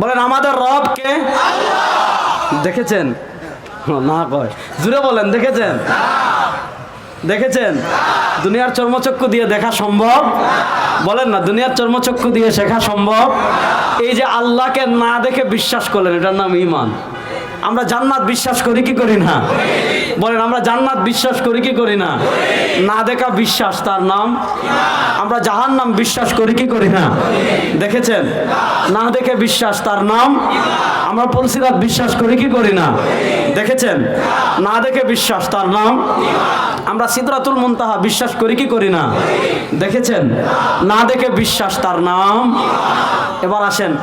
বলেন, আমাদের রব কে দেখেছেন? না কয়। জুড়ে বলেন, দেখেছেন? দেখেছেন? দুনিয়ার চর্মচক্ষু দিয়ে দেখা সম্ভব? বলেন না, দুনিয়ার চর্মচক্ষু দিয়ে শেখা সম্ভব? এই যে আল্লাহকে না দেখে বিশ্বাস করলেন, এটার নাম ইমান। আমরা জান্নাত বিশ্বাস করি কি করি না? বলেন, আমরা জান্নাত বিশ্বাস করি কি করি না? না দেখা বিশ্বাস, তার নাম? আমরা জাহান নাম বিশ্বাস করি কি করি না? দেখেছেন? না দেখে বিশ্বাস, তার নাম? আমরা পলসিরাত বিশ্বাস করি কি করি না? দেখেছেন? না দেখে বিশ্বাস, তার নাম? আমরা সিদরাতুল মুনতাহা বিশ্বাস করি কি করি না? দেখেছেন? না দেখে বিশ্বাস, তার নাম? এবার আসেন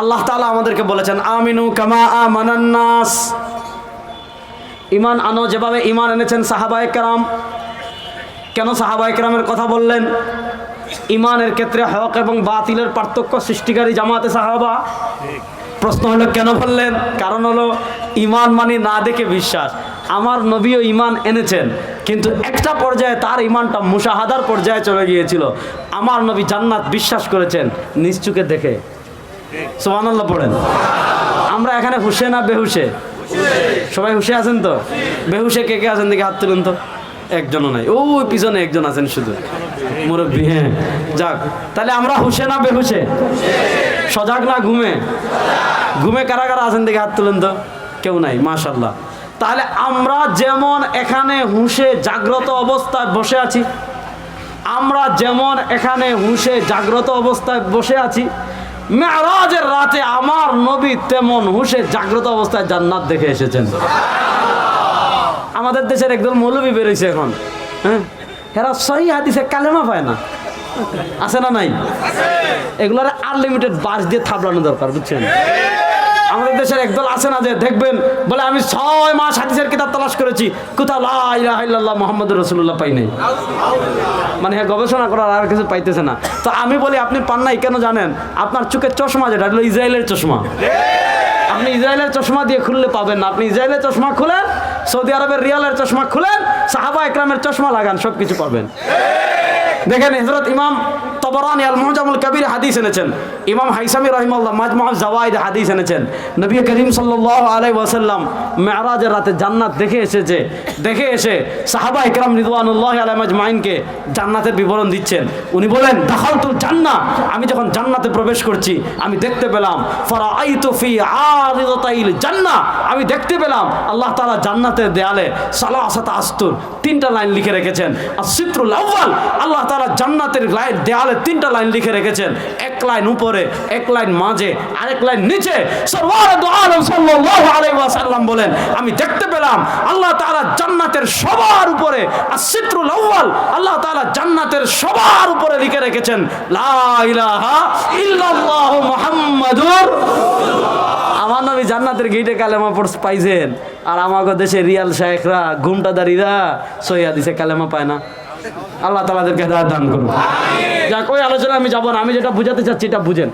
আল্লাহ তাআলা আমাদেরকে বলেছেন, আমিনু কামা আমানান্নাস ইমান আনো, যেভাবে ইমান এনেছেন সাহাবায়ে কেরাম। কেন সাহাবায়ে কেরামের কথা বললেন? ইমানের ক্ষেত্রে হক এবং বাতিলের পার্থক্য সৃষ্টিকারী জামাতে সাহাবা। প্রশ্ন হলো, কেন বললেন? কারণ হলো ইমান মানে না দেখে বিশ্বাস। আমার নবীও ইমান এনেছেন, কিন্তু একটা পর্যায়ে তার ইমানটা মুশাহাদার পর্যায়ে চলে গিয়েছিল। আমার নবী জান্নাত বিশ্বাস করেছেন নিশ্চুকে দেখে। সোহানাল্লাহ পড়েন। আমরা এখানে হুশে না বেহুসে সবাই হুশে আছেন তো? বেহুসে কে কে আছেন দেখে হাত তুলুন তো। একজনও নাই। ও, পিছনে একজন আছেন শুধু। মুরব্বী হ্যাঁ। যাক, তাহলে আমরা হুসে না বেহুসে সজাগ না ঘুমে? ঘুমে কারা কারা আছেন দেখে হাত তুলেন তো? কেউ নাই মাশাল্লাহ তাহলে আমরা যেমন এখানে হুঁশে জাগ্রত অবস্থায় বসে আছি, আমরা যেমন এখানে হুঁশে জাগ্রত অবস্থায় বসে আছি মেরাজের রাতে আমার নবী তেমন হুশে জাগ্রত অবস্থায় জান্নাত দেখে এসেছেন। আমাদের দেশের একদল মৌলবী বেরোইছে এখন হ্যাঁ? এরা সহি হাদিসে কালেমা পায় না। আছে না নাই? এগুলোর আনলিমিটেড বাস দিয়ে থাবড়ানো দরকার বুঝছেন? আমাদের দেশের একদল আছে না যে দেখবেন, বলে আমি ছয় মাস হাদিসের কিতাব তালাশ করেছি। কোথাও লা ইলাহা ইল্লাল্লাহ মোহাম্মদ রসুল্লাহ পাই নাই। মানে হ্যাঁ গবেষণা করার আর কিছু পাইতেছে না। তো আমি বলি, আপনি পান নাই কেন জানেন? আপনার চোখের চশমা যেটা হলো ইসরায়েলের চশমা। আপনি ইসরায়েলের চশমা দিয়ে খুললে পাবেন না। আপনি ইসরায়েলের চশমা খুলেন, সৌদি আরবের রিয়ালের চশমা খুলেন, সাহাবা একরামের চশমা লাগান সব কিছু পাবেন। দেখেন হজরত ইমাম তবরানি আল মুজামুল কবির হাদিস এনেছেন। ইমাম হাইসামি রহিমাল্লাহ মাজমুল জাওয়াইদ হাদিস এনেছেন। নবী করিম সাল্লাল্লাহু আলাইহি ওয়াসাল্লাম মেরাজের রাতে জান্নাত দেখে এসেছে দেখে এসে সাহাবা ইকরাম রিদওয়ানুল্লাহ আলাইহিম আজমাইনকে জান্নাতের বিবরণ দিচ্ছেন। উনি বলেন, দাখালতুল জান্নাহ। আমি যখন জান্নাতে প্রবেশ করছি, আমি দেখতে পেলাম, ফারাআইতু ফি আরিদাতাইল জান্নাহ। আমি দেখতে পেলাম, আল্লাহ তাআলা জান্নাতের দেয়ালে সালা সালাসাত আস্তুর তিনটা লাইন লিখে রেখেছেন। আর সিত্রুল আউয়াল। আল্লাহ তাআলা জান্নাতের দেয়ালে তিনটা লাইন লিখে রেখেছেন। এক লাইন উপরে, এক লাইন মাঝে, আরেক লাইন নিচে। বলেন, আমি দেখতে পেলাম আল্লাহ তাআলা জান্নাতের সবার উপরে আর সিত্রুল আউয়াল, আল্লাহ তাআলা জান্নাতের সবার উপরে লিখে রেখেছেন, লা ইলাহা ইল্লাল্লাহু মুহাম্মাদুর আমার নবী জান্নাতের গেটে কালেমা পড়স পাইছেন। আর আমাকে দেশে রিয়াল শায়েখরা ঘুমটাদারিরা সহিয়া দিছে, কালেমা পায় না। আল্লাহ তালাদেরকে দান করুন। যাক ওই আলোচনা আমি যাব না আমি যেটা বুঝাতে চাচ্ছি এটা বুঝেন।